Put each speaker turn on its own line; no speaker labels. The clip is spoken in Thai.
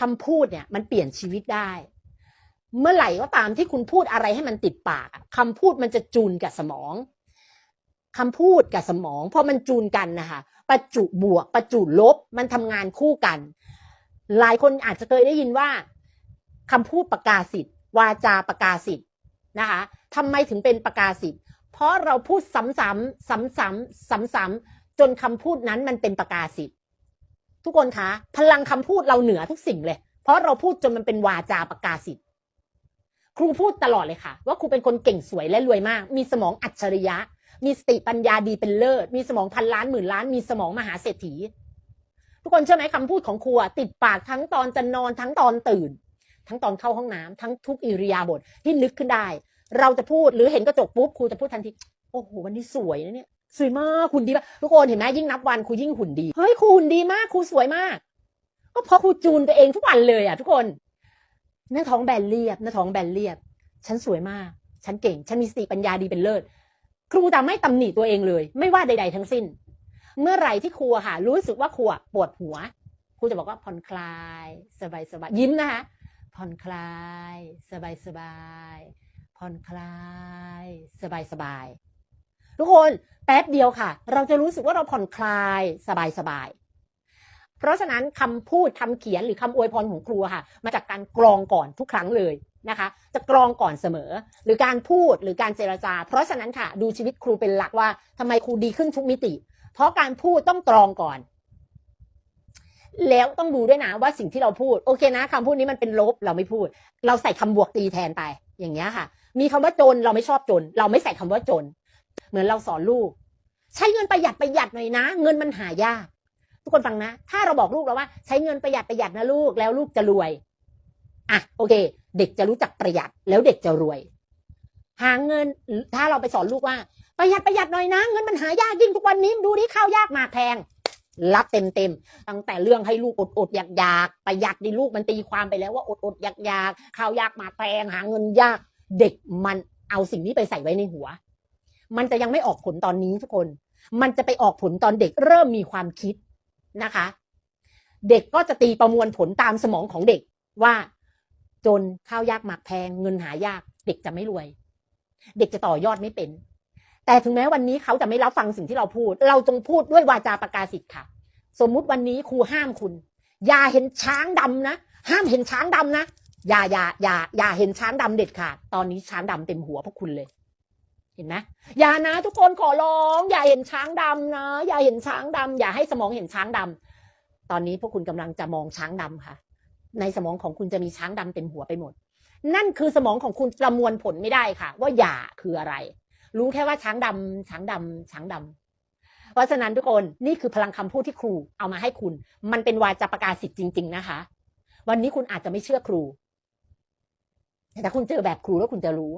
คำพูดเนี่ยมันเปลี่ยนชีวิตได้ เมื่อไหร่ก็ตามที่คุณพูดอะไรให้มันติดปากคำพูดมันจะจูนกับสมองคำพูดกับสมองพอมันจูนกันนะคะประจุบวกประจุลบมันทำงานคู่กัน หลายคนอาจจะเคยได้ยินว่าคำพูดประกาศสิทธิ์วาจาประกาศสิทธิ์นะคะทำไมถึงเป็นประกาศสิทธิ์เพราะเราพูดซ้ำๆซ้ำๆซ้ำๆจนคำพูดนั้นมันเป็นประกาศสิทธิ์ ทุกคนคะ พลังคำพูดเราเหนือทุกสิ่งเลย เพราะเราพูดจนมันเป็นวาจาประกาศสิทธิ์ครูพูดตลอดเลยค่ะ ว่าครูเป็นคนเก่งสวยและรวยมาก มีสมองอัจฉริยะ มีสติปัญญาดีเป็นเลิศ มีสมองพันล้านหมื่นล้าน มีสมองมหาเศรษฐี ทุกคนเชื่อไหมคำพูดของครูติดปากทั้งตอนจะนอนทั้งตอนตื่น ทั้งตอนเข้าห้องน้ำทั้งทุกอิริยาบถที่นึกขึ้นได้ เราจะพูดหรือเห็นกระจกปุ๊บครูจะพูดทันทีโอ้โหวันนี้สวยนะเนี่ย สวยมากหุ่นดีมากทุกคนเห็นไหมยิ่งนับวันครูยิ่งหุ่นดีเฮ้ยครูหุ่นดีมากครูสวยมากก็เพราะครูจูนตัวเองทุกวันเลยอะทุกคนหน้าท้องแบนเรียบหน้าท้องแบนเรียบ ฉันสวยมาก ฉันเก่ง ฉันมีสติปัญญาดีเป็นเลิศครูจะไม่ตำหนิตัวเองเลย ไม่ว่าใด ๆ ทั้งสิ้น เมื่อไหร่ที่ครูค่ะ รู้สึกว่าครูปวดหัวครูจะบอกว่าผ่อนคลาย สบายสบายยิ้มนะคะผ่อนคลาย สบายสบายผ่อนคลาย สบายสบาย ทุกคนแป๊บเดียวค่ะ เราจะรู้สึกว่าเราผ่อนคลายสบายสบายเพราะฉะนั้นคำพูดคำเขียนหรือคำอวยพรของครูค่ะ มาจากการกรองก่อนทุกครั้งเลยนะคะ จะกรองก่อนเสมอ หรือการพูดหรือการเจรจา เพราะฉะนั้นค่ะ ดูชีวิตครูเป็นหลักว่าทำไมครูดีขึ้นทุกมิติ เพราะการพูดต้องตรองก่อน แล้วต้องดูด้วยนะว่าสิ่งที่เราพูดโอเคนะคำพูดนี้มันเป็นลบเราไม่พูด เราใส่คำบวกตีแทนไปอย่างเงี้ยค่ะ มีคำว่าจนเราไม่ชอบจน เราไม่ใส่คำว่าจน เหมือนเราสอนลูก ใช้เงินประหยัดประหยัดหน่อยนะ เงินมันหายาก ทุกคนฟังนะ ถ้าเราบอกลูกเราว่า ใช้เงินประหยัดประหยัดนะลูกแล้วลูกจะรวยอะโอเค เด็กจะรู้จักประหยัดแล้วเด็กจะรวย หาเงินถ้าเราไปสอนลูกว่า ประหยัดประหยัดหน่อยนะเงินมันหายากยิ่งทุกวันนี้ดูดิข้าวยากหมากแพงรับเต็มเต็มตั้งแต่เรื่องให้ลูกอดอดอยากอยากประหยัดดิลูกมันตีความไปแล้วว่าอดอดอยากอยากข้าวยากหมากแพงหาเงินยาก เด็กมันเอาสิ่งนี้ไปใส่ไว้ในหัว มันจะยังไม่ออกผลตอนนี้ทุกคน มันจะไปออกผลตอนเด็กเริ่มมีความคิดนะคะ เด็กก็จะตีประมวลผลตามสมองของเด็กว่า จนข้าวยากหมากแพงเงินหายาก เด็กจะไม่รวย เด็กจะต่อยอดไม่เป็น แต่ถึงแม้วันนี้เขาจะไม่รับฟังสิ่งที่เราพูด เราจงพูดด้วยวาจาประกาศสิทธิ์ค่ะ สมมุติวันนี้ครูห้ามคุณ อย่าเห็นช้างดำนะ ห้ามเห็นช้างดำนะอย่าอย่าอย่าอย่าเห็นช้างดำเด็ดขาด ตอนนี้ช้างดำเต็มหัวพวกคุณเลย เห็นไหมอย่านะ ทุกคนขอร้อง อย่าเห็นช้างดำนะ อย่าเห็นช้างดำอย่าให้สมองเห็นช้างดำตอนนี้พวกคุณกำลังจะมองช้างดำค่ะ ในสมองของคุณจะมีช้างดำเต็มหัวไปหมด นั่นคือสมองของคุณประมวลผลไม่ได้ค่ะ ว่าอย่าคืออะไร รู้แค่ว่าช้างดำช้างดำช้างดำเพราะฉะนั้นทุกคนนี่คือพลังคำพูดที่ครูเอามาให้คุณ มันเป็นวาจาประกาศสิทธิ์จริง ๆ นะคะ วันนี้คุณอาจจะไม่เชื่อครู แต่คุณเจอแบบครูแล้วคุณจะรู้